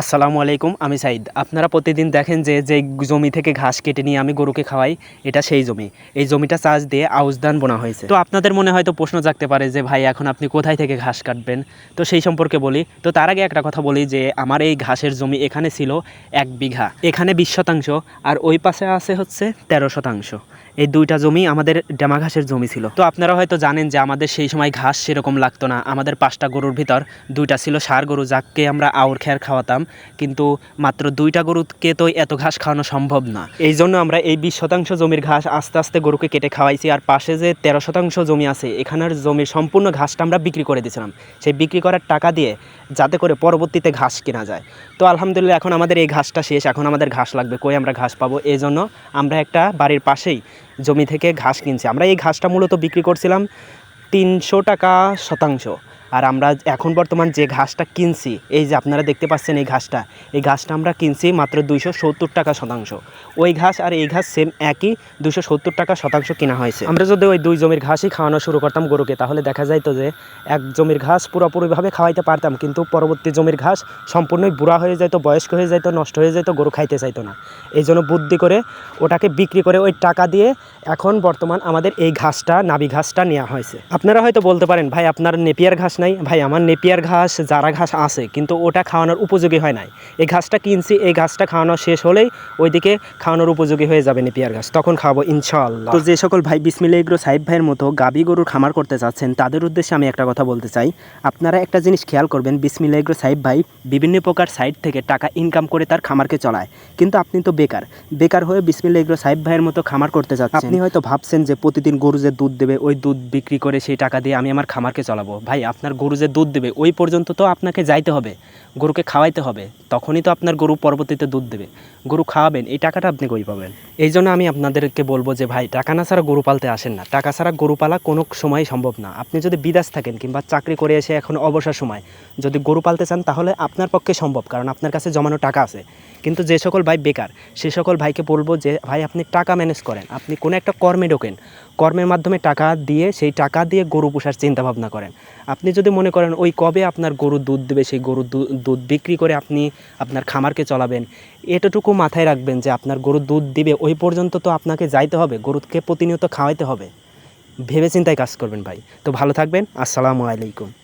আসসালামু আলাইকুম, আমি সাইদ। আপনারা প্রতিদিন দেখেন যে যে জমি থেকে ঘাস কেটে নিয়ে আমি গরুকে খাওয়াই, এটা সেই জমি। এই জমিটা চাষ দিয়ে আউশ ধান বোনা হয়েছে। তো আপনাদের মনে হয়তো প্রশ্ন জাগতে পারে যে, ভাই, এখন আপনি কোথায় থেকে ঘাস কাটবেন? তো সেই সম্পর্কে বলি। তো তার আগে একটা কথা বলি যে, আমার এই ঘাসের জমি এখানে ছিল এক বিঘা। এখানে বিশ শতাংশ, আর ওই পাশে আছে হচ্ছে তেরো শতাংশ। এই দুইটা জমি আমাদের ডেমা ঘাসের জমি ছিল। তো আপনারা হয়তো জানেন যে, আমাদের সেই সময় ঘাস সেরকম লাগতো না। আমাদের পাঁচটা গরুর ভিতর দুইটা ছিল সার গরু, যাকে আমরা আউর খেয়ার খাওয়াতাম। কিন্তু মাত্র দুইটা গরুকে তো এত ঘাস খাওয়ানো সম্ভব না। এই জন্য আমরা এই বিশ শতাংশ জমির ঘাস আস্তে আস্তে গরুকে কেটে খাওয়াইছি, আর পাশে যে তেরো শতাংশ জমি আছে, এখানের জমির সম্পূর্ণ ঘাসটা আমরা বিক্রি করে দিয়েছিলাম। সেই বিক্রি করার টাকা দিয়ে যাতে করে পরবর্তীতে ঘাস কেনা যায়। তো আলহামদুলিল্লাহ, এখন আমাদের এই ঘাসটা শেষ, এখন আমাদের ঘাস লাগবে, কই আমরা ঘাস পাবো? এই জন্য আমরা একটা বাড়ির পাশেই জমি থেকে ঘাস কিনছি। আমরা এই ঘাসটা মূলত বিক্রি করছিলাম তিনশো টাকা শতাংশ। আর আমরা এখন বর্তমান যে ঘাসটা কিনছি, এই যে আপনারা দেখতে পাচ্ছেন এই ঘাসটা এই ঘাসটা আমরা কিনছি মাত্র দুইশো সত্তর টাকা শতাংশ। ওই ঘাস আর এই ঘাস সেম একই দুশো সত্তর টাকা শতাংশ কেনা হয়েছে। আমরা যদি ওই দুই জমির ঘাসই খাওয়ানো শুরু করতাম গরুকে, তাহলে দেখা যাইতো যে এক জমির ঘাস পুরোপুরিভাবে খাওয়াইতে পারতাম, কিন্তু পরবর্তী জমির ঘাস সম্পূর্ণই বুড়া হয়ে যেত বয়স্ক হয়ে যেত নষ্ট হয়ে যেত গরু খাইতে চাইতো না। এই জন্য বুদ্ধি করে ওটাকে বিক্রি করে ওই টাকা দিয়ে এখন বর্তমান আমাদের এই ঘাসটা, নাবি ঘাসটা নেওয়া হয়েছে। আপনারা হয়তো বলতে পারেন, ভাই, আপনার নেপিয়ার ঘাস নাই। ভাই, আমার নেপিয়ার ঘাস যারা ঘাস আছে, কিন্তু ওটা খাওয়ানোর উপযোগী হয় নাই। এই ঘাসটা কিনছি, এই ঘাসটা খাওয়ানো শেষ হলেই ওইদিকে খাওয়ানোর উপযোগী হয়ে যাবে নেপিয়ার ঘাস। তখন খাওয়াবো ইনশাআল্লাহ। তো যে সকল ভাই বিসমিল্লা এগ্রো সাইদ ভাইয়ের মতো গাবি গরুর খামার করতে চাচ্ছেন তাদের উদ্দেশ্যে আমি একটা কথা বলতে চাই। আপনারা একটা জিনিস খেয়াল করবেন বিসমিল্লা এগ্রো সাইদ ভাই বিভিন্ন প্রকার সাইট থেকে টাকা ইনকাম করে তার খামারকে চলায়। কিন্তু আপনি তো বেকার। বেকার হয়ে বিসমিল্লা এগ্রো সাইদ ভাইয়ের মতো খামার করতে চাচ্ছেন আপনি হয়তো ভাবছেন যে প্রতিদিন গরু যে দুধ দেবে, ওই দুধ বিক্রি করে সেই টাকা দিয়ে আমি আমার খামারকে চলাবো। ভাই, আপনার গরু যে দুধ দেবে, ওই পর্যন্ত তো আপনাকে যাইতে হবে। গরুকে খাওয়াইতে হবে। তখনই তো আপনার গরু পরবর্তীতে দুধ দেবে। গরু খাওয়াবেন, এই টাকাটা আপনি কই পাবেন? এই জন্য আমি আপনাদেরকে বলব যে, ভাই, টাকা না ছাড়া গরু পালতে আসেন না। টাকা ছাড়া গরু পালা কোনো সময় সম্ভব না। আপনি যদি বিদেশ থাকেন কিংবা চাকরি করে এসে এখন অবসর সময় যদি গরু পালতে চান, তাহলে আপনার পক্ষে সম্ভব, কারণ আপনার কাছে জমানো টাকা আছে। কিন্তু যে সকল ভাই বেকার, সে সকল ভাইকে বলব যে, ভাই, আপনি টাকা ম্যানেজ করেন। আপনি কোনো একটা কর্মে ঢোকেন। কর্মের মাধ্যমে টাকা দিয়ে, সেই টাকা দিয়ে গরু পোষার চিন্তা ভাবনা করেন। আপনি যদি মনে করেন ওই কবে আপনার গরু দুধ দেবে, সেই গরুর দুধ বিক্রি করে আপনি আপনার খামারকে চলাবেন এটাটুকু মাথায় রাখবেন যে আপনার গরু দুধ দিবে, ওই পর্যন্ত তো আপনাকে যাইতে হবে, গরুকে প্রতিনিয়ত খাওয়াইতে হবে। ভেবে চিন্তায় কাজ করবেন ভাই। তো ভালো থাকবেন, আসসালামু আলাইকুম।